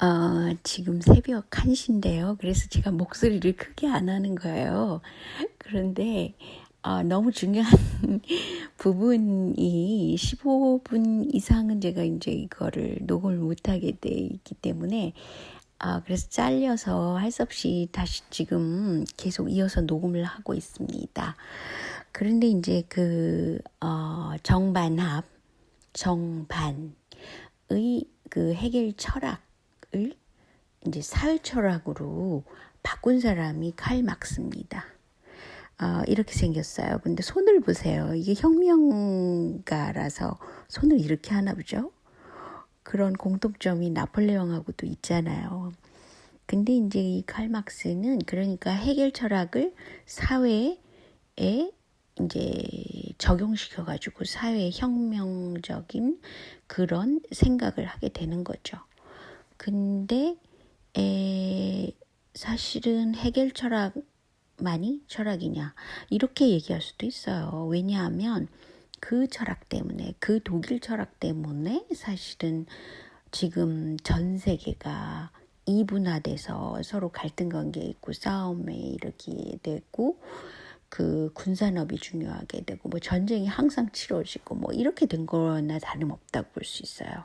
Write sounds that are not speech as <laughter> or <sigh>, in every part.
어, 지금 새벽 1시인데요. 그래서 제가 목소리를 크게 안 하는 거예요. 그런데 어, 너무 중요한 <laughs> 부분이 15분 이상은 제가 이제 이거를 녹음을 못하게 돼 있기 때문에 아, 그래서 잘려서 할 수 없이 다시 지금 계속 이어서 녹음을 하고 있습니다. 그런데 이제 그, 어, 정반합, 정반의 그 해결 철학 을 이제 사회 철학으로 바꾼 사람이 칼 막스입니다. 어, 이렇게 생겼어요. 근데 손을 보세요. 이게 혁명가라서 손을 이렇게 하나 보죠? 그런 공통점이 나폴레옹하고도 있잖아요. 근데 이제 이 칼막스는 그러니까 해결 철학을 사회에 이제 적용시켜 가지고 사회 혁명적인 그런 생각을 하게 되는 거죠. 근데 에, 사실은 해결 철학만이 철학이냐 이렇게 얘기할 수도 있어요. 왜냐하면 그 철학 때문에 그 독일 철학 때문에 사실은 지금 전 세계가 이분화돼서 서로 갈등 관계 있고 싸움에 이렇게 되고 그 군산업이 중요하게 되고 뭐 전쟁이 항상 치러지고 뭐 이렇게 된 거나 다름없다고 볼 수 있어요.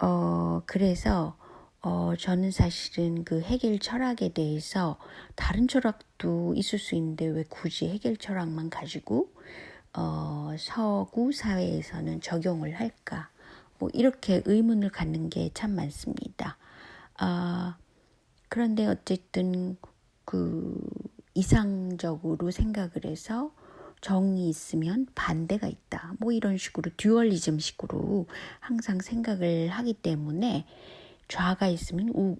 어 그래서 어 저는 사실은 그 해결 철학에 대해서 다른 철학도 있을 수 있는데 왜 굳이 해결 철학만 가지고 어 서구 사회에서는 적용을 할까? 뭐 이렇게 의문을 갖는 게 참 많습니다. 아 그런데 어쨌든 그 이상적으로 생각을 해서 정이 있으면 반대가 있다. 뭐 이런 식으로 듀얼리즘 식으로 항상 생각을 하기 때문에 좌가 있으면 우,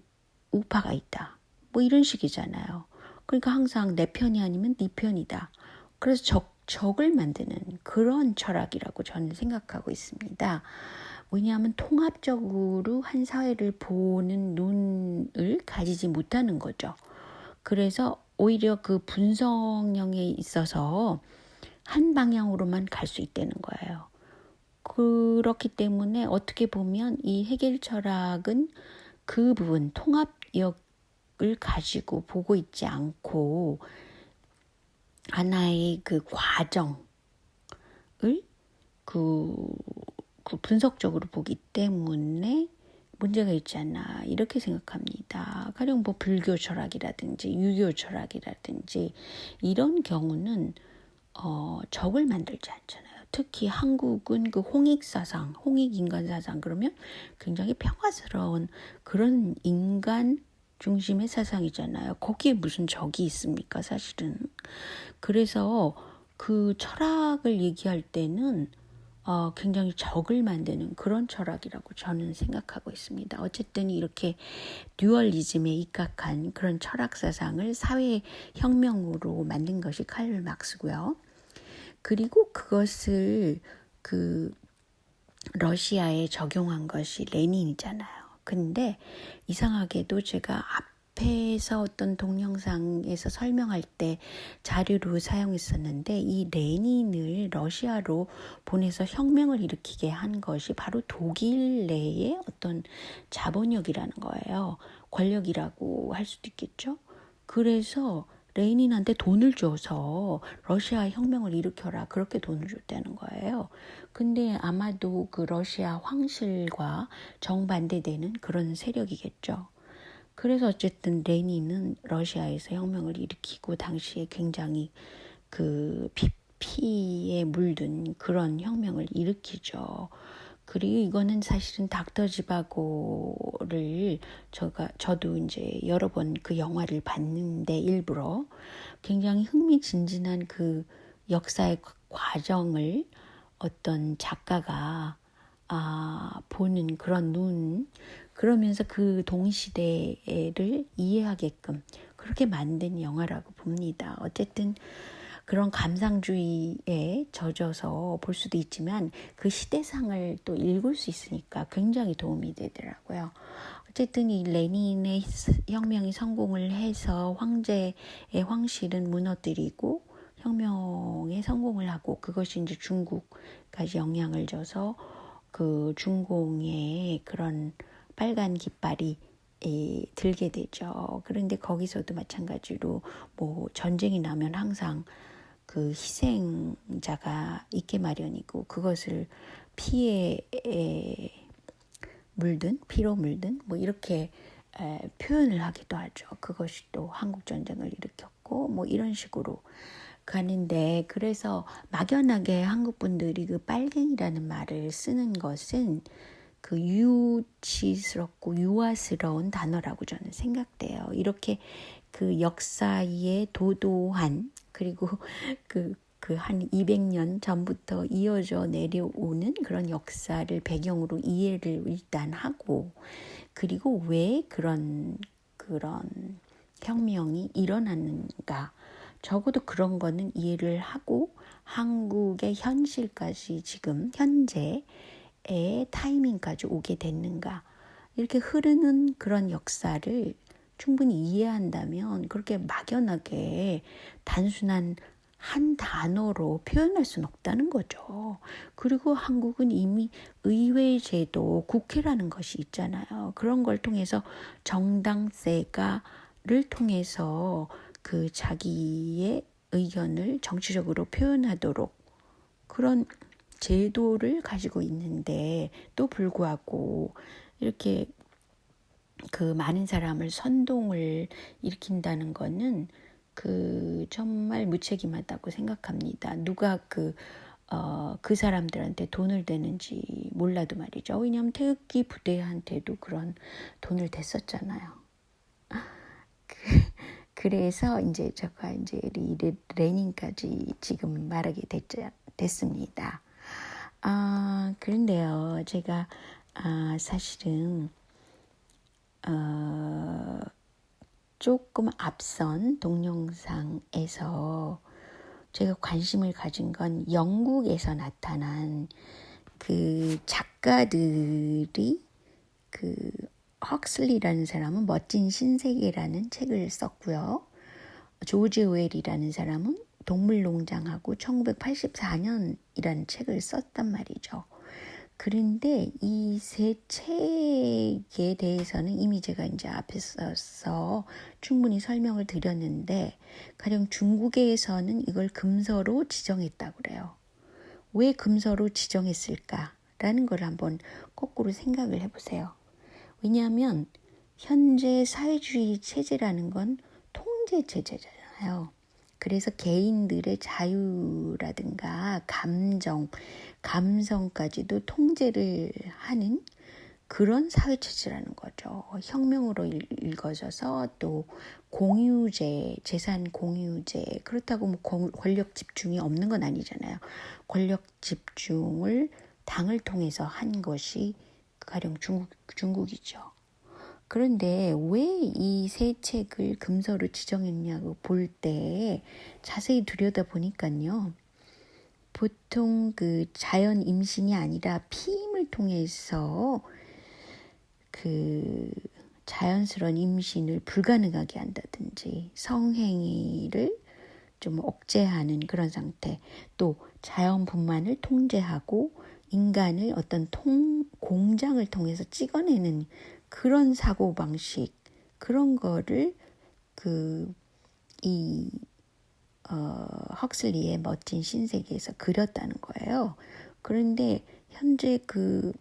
우파가 있다. 뭐 이런 식이잖아요. 그러니까 항상 내 편이 아니면 네 편이다. 그래서 적, 적을 만드는 그런 철학이라고 저는 생각하고 있습니다. 왜냐하면 통합적으로 한 사회를 보는 눈을 가지지 못하는 거죠. 그래서 오히려 그 분석령에 있어서 한 방향으로만 갈 수 있다는 거예요. 그렇기 때문에 어떻게 보면 이 해결 철학은 그 부분 통합력을 가지고 보고 있지 않고 하나의 그 과정을 그, 그 분석적으로 보기 때문에 문제가 있지 않나 이렇게 생각합니다. 가령 뭐 불교 철학이라든지 유교 철학이라든지 이런 경우는 어, 적을 만들지 않잖아요. 특히 한국은 그 홍익 사상, 홍익 인간 사상 그러면 굉장히 평화스러운 그런 인간 중심의 사상이잖아요. 거기에 무슨 적이 있습니까, 사실은. 그래서 그 철학을 얘기할 때는 어, 굉장히 적을 만드는 그런 철학이라고 저는 생각하고 있습니다. 어쨌든 이렇게 듀얼리즘에 입각한 그런 철학 사상을 사회 혁명으로 만든 것이 칼 막스고요. 그리고 그것을 그 러시아에 적용한 것이 레닌이잖아요. 근데 이상하게도 제가 앞에서 어떤 동영상에서 설명할 때 자료로 사용했었는데 이 레닌을 러시아로 보내서 혁명을 일으키게 한 것이 바로 독일 내의 어떤 자본력이라는 거예요. 권력이라고 할 수도 있겠죠. 그래서 레닌한테 돈을 줘서 러시아 혁명을 일으켜라 그렇게 돈을 줬다는 거예요. 근데 아마도 그 러시아 황실과 정반대되는 그런 세력이겠죠. 그래서 어쨌든 레닌은 러시아에서 혁명을 일으키고 당시에 굉장히 그 피피에 물든 그런 혁명을 일으키죠. 그리고 이거는 사실은 닥터 지바고를 저가 저도 이제 여러 번 그 영화를 봤는데 일부러 굉장히 흥미진진한 그 역사의 과정을 어떤 작가가 아 보는 그런 눈 그러면서 그 동시대를 이해하게끔 그렇게 만든 영화라고 봅니다. 어쨌든 그런 감상주의에 젖어서 볼 수도 있지만 그 시대상을 또 읽을 수 있으니까 굉장히 도움이 되더라고요. 어쨌든 이 레닌의 혁명이 성공을 해서 황제의 황실은 무너뜨리고 혁명에 성공을 하고 그것이 이제 중국까지 영향을 줘서 그 중공의 그런 빨간 깃발이 에, 들게 되죠. 그런데 거기서도 마찬가지로 뭐 전쟁이 나면 항상 그 희생자가 있게 마련이고 그것을 피에 에, 물든 피로 물든 뭐 이렇게 에, 표현을 하기도 하죠. 그것이 또 한국 전쟁을 일으켰고 뭐 이런 식으로 가는데 그래서 막연하게 한국 분들이 그 빨갱이라는 말을 쓰는 것은 그 유치스럽고 유아스러운 단어라고 저는 생각돼요. 이렇게 그 역사의 도도한 그리고 <laughs> 그 그 한 200년 전부터 이어져 내려오는 그런 역사를 배경으로 이해를 일단 하고 그리고 왜 그런 그런 혁명이 일어났는가. 적어도 그런 거는 이해를 하고 한국의 현실까지 지금 현재의 타이밍까지 오게 됐는가. 이렇게 흐르는 그런 역사를 충분히 이해한다면 그렇게 막연하게 단순한 한 단어로 표현할 수는 없다는 거죠. 그리고 한국은 이미 의회 제도, 국회라는 것이 있잖아요. 그런 걸 통해서 정당세가를 통해서 그 자기의 의견을 정치적으로 표현하도록 그런 제도를 가지고 있는데 또 불구하고 이렇게 그 많은 사람을 선동을 일으킨다는 거는 그 정말 무책임하다고 생각합니다. 누가 그 어, 그 사람들한테 돈을 대는지 몰라도 말이죠. 왜냐하면 태극기 부대한테도 그런 돈을 댔었잖아요. <laughs> 그, 그래서 이제 제가 이제 리, 레닌까지 지금 말하게 됐, 됐습니다. 아, 그런데요, 제가 아, 사실은 어, 조금 앞선 동영상에서 제가 관심을 가진 건 영국에서 나타난 그 작가들이 그 헉슬리라는 사람은 멋진 신세계라는 책을 썼고요. 조지 웰이라는 사람은 동물농장하고 1984년이라는 책을 썼단 말이죠. 그런데 이 세 책에 대해서는 이미 제가 이제 앞에서 충분히 설명을 드렸는데 가령 중국에서는 이걸 금서로 지정했다고 그래요. 왜 금서로 지정했을까라는 걸 한번 거꾸로 생각을 해보세요. 왜냐하면 현재 사회주의 체제라는 건 통제 체제잖아요. 그래서 개인들의 자유라든가 감정, 감성까지도 통제를 하는 그런 사회체제라는 거죠. 혁명으로 읽어져서 또 공유제, 재산 공유제, 그렇다고 뭐 권력 집중이 없는 건 아니잖아요. 권력 집중을 당을 통해서 한 것이 가령 중국, 중국이죠. 그런데 왜 이 세 책을 금서로 지정했냐고 볼 때 자세히 들여다 보니까요. 보통 그 자연 임신이 아니라 피임을 통해서 그 자연스러운 임신을 불가능하게 한다든지 성행위를 좀 억제하는 그런 상태 또 자연분만을 통제하고 인간을 어떤 통, 공장을 통해서 찍어내는 그런 사고 방식 그런 거를 그 이 어, 헉슬리의 멋진 신세계에서 그렸다는 거예요. 그런데 현재 그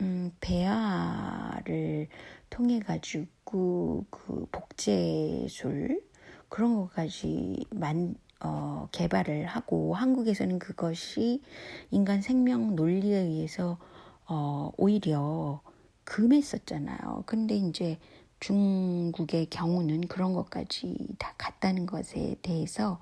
음, 배아를 통해 가지고 그 복제술 그런 것까지 만 어, 개발을 하고 한국에서는 그것이 인간 생명 논리에 의해서 어, 오히려 금했었잖아요. 근데 이제 중국의 경우는 그런 것까지 다 갔다는 것에 대해서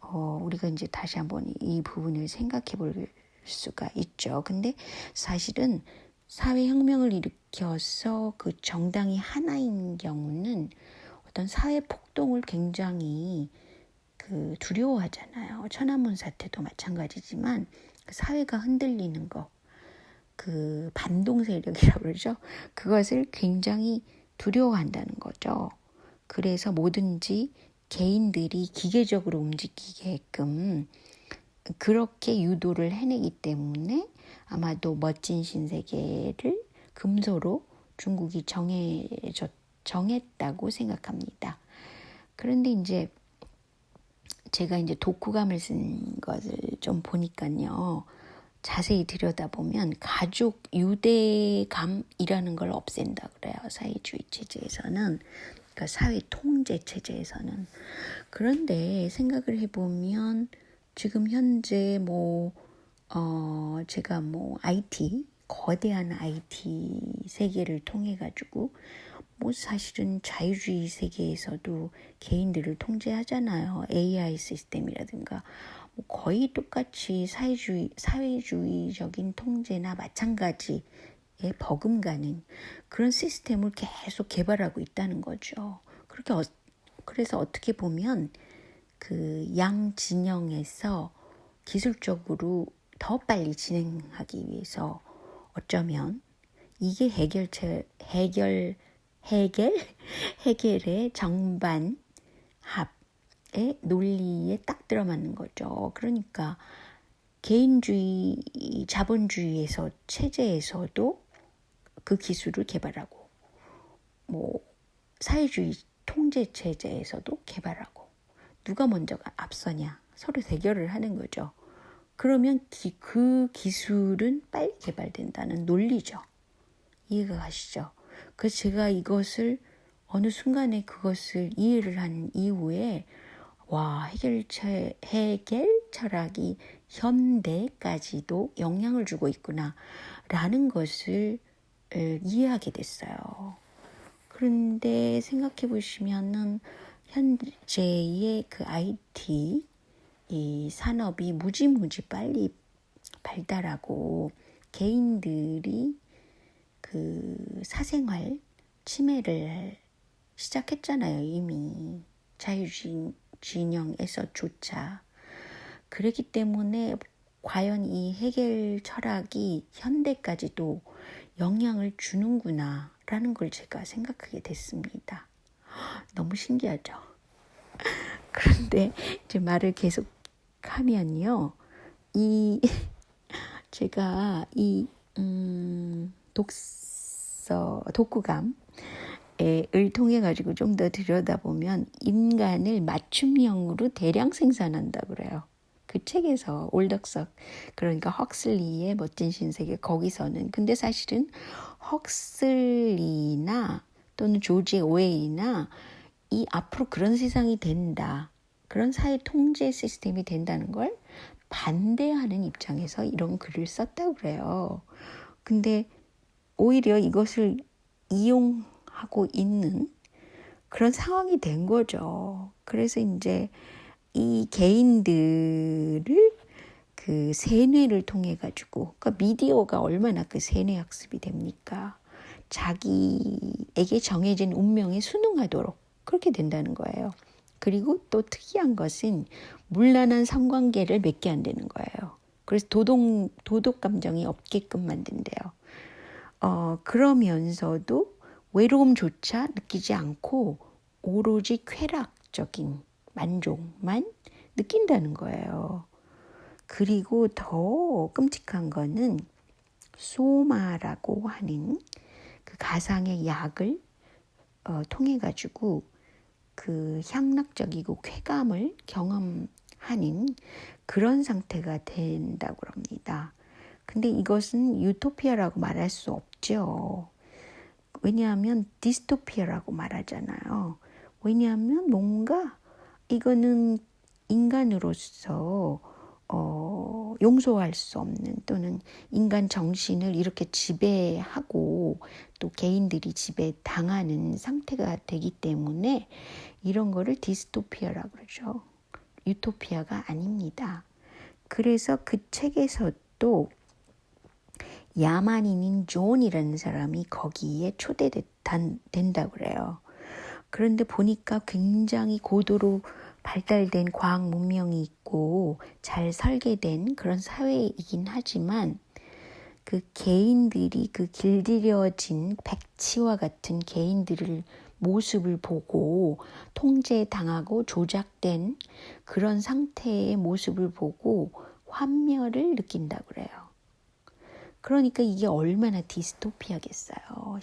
어, 우리가 이제 다시 한번 이 부분을 생각해 볼 수가 있죠. 근데 사실은 사회혁명을 일으켜서 그 정당이 하나인 경우는 어떤 사회 폭동을 굉장히 그 두려워하잖아요. 천안문 사태도 마찬가지지만 그 사회가 흔들리는 거, 그 반동 세력이라고 그러죠. 그것을 굉장히 두려워한다는 거죠. 그래서 뭐든지 개인들이 기계적으로 움직이게끔 그렇게 유도를 해내기 때문에 아마도 멋진 신세계를 금소로 중국이 정해졌, 정했다고 생각합니다. 그런데 이제 제가 이제 독후감을 쓴 것을 좀 보니까요. 자세히 들여다보면 가족 유대감이라는 걸 없앤다 그래요. 사회주의 체제에서는. 그러니까 사회 통제 체제에서는. 그런데 생각을 해보면 지금 현재 뭐, 어, 제가 뭐 IT, 거대한 IT 세계를 통해 가지고 뭐 사실은 자유주의 세계에서도 개인들을 통제하잖아요. AI 시스템이라든가 뭐 거의 똑같이 사회주의 사회주의적인 통제나 마찬가지에 버금가는 그런 시스템을 계속 개발하고 있다는 거죠. 그렇게 어, 그래서 어떻게 보면 그 양 진영에서 기술적으로 더 빨리 진행하기 위해서 어쩌면 이게 해결체 해결 해결 <laughs> 해결의 정반 합의 논리에 딱 들어맞는 거죠. 그러니까 개인주의 자본주의에서 체제에서도 그 기술을 개발하고 뭐 사회주의 통제 체제에서도 개발하고 누가 먼저 앞서냐 서로 대결을 하는 거죠. 그러면 기, 그 기술은 빨리 개발된다는 논리죠. 이해가 가시죠? 그래서 제가 이것을 어느 순간에 그것을 이해를 한 이후에 와 해결처 해결 철학이 현대까지도 영향을 주고 있구나 라는 것을 이해하게 됐어요. 그런데 생각해 보시면은 현재의 그 IT 이 산업이 무지무지 빨리 발달하고 개인들이 그 사생활 침해를 시작했잖아요, 이미. 자유 진영에서조차. 그렇기 때문에 과연 이 해결 철학이 현대까지도 영향을 주는구나 라는 걸 제가 생각하게 됐습니다. 너무 신기하죠? <laughs> 그런데 이제 말을 계속 하면요. 이, <laughs> 제가 이, 음, 독서, 독후감, 을 통해 가지고 좀 더 들여다보면 인간을 맞춤형으로 대량 생산한다 그래요. 그 책에서 올덕석 그러니까 헉슬리의 멋진 신세계 거기서는 근데 사실은 헉슬리나 또는 조지 오웨이나 이 앞으로 그런 세상이 된다. 그런 사회 통제 시스템이 된다는 걸 반대하는 입장에서 이런 글을 썼다고 그래요. 근데 오히려 이것을 이용 하고 있는 그런 상황이 된 거죠. 그래서 이제 이 개인들을 그 세뇌를 통해 가지고 그러니까 미디어가 얼마나 그 세뇌 학습이 됩니까? 자기에게 정해진 운명에 순응하도록 그렇게 된다는 거예요. 그리고 또 특이한 것은 물란한 성관계를 맺게 안 되는 거예요. 그래서 도덕, 도덕 감정이 없게끔 만든대요. 어, 그러면서도 외로움조차 느끼지 않고 오로지 쾌락적인 만족만 느낀다는 거예요. 그리고 더 끔찍한 거는 소마라고 하는 그 가상의 약을 어, 통해 가지고 그 향락적이고 쾌감을 경험하는 그런 상태가 된다고 합니다. 근데 이것은 유토피아라고 말할 수 없죠. 왜냐하면 디스토피아라고 말하잖아요. 왜냐하면 뭔가 이거는 인간으로서 어, 용서할 수 없는 또는 인간 정신을 이렇게 지배하고 또 개인들이 지배 당하는 상태가 되기 때문에 이런 거를 디스토피아라고 그러죠. 유토피아가 아닙니다. 그래서 그 책에서도 야만인인 존이라는 사람이 거기에 초대된다고 그래요. 그런데 보니까 굉장히 고도로 발달된 과학 문명이 있고 잘 설계된 그런 사회이긴 하지만 그 개인들이 그 길들여진 백치와 같은 개인들을 모습을 보고 통제당하고 조작된 그런 상태의 모습을 보고 환멸을 느낀다고 그래요. 그러니까 이게 얼마나 디스토피아겠어요.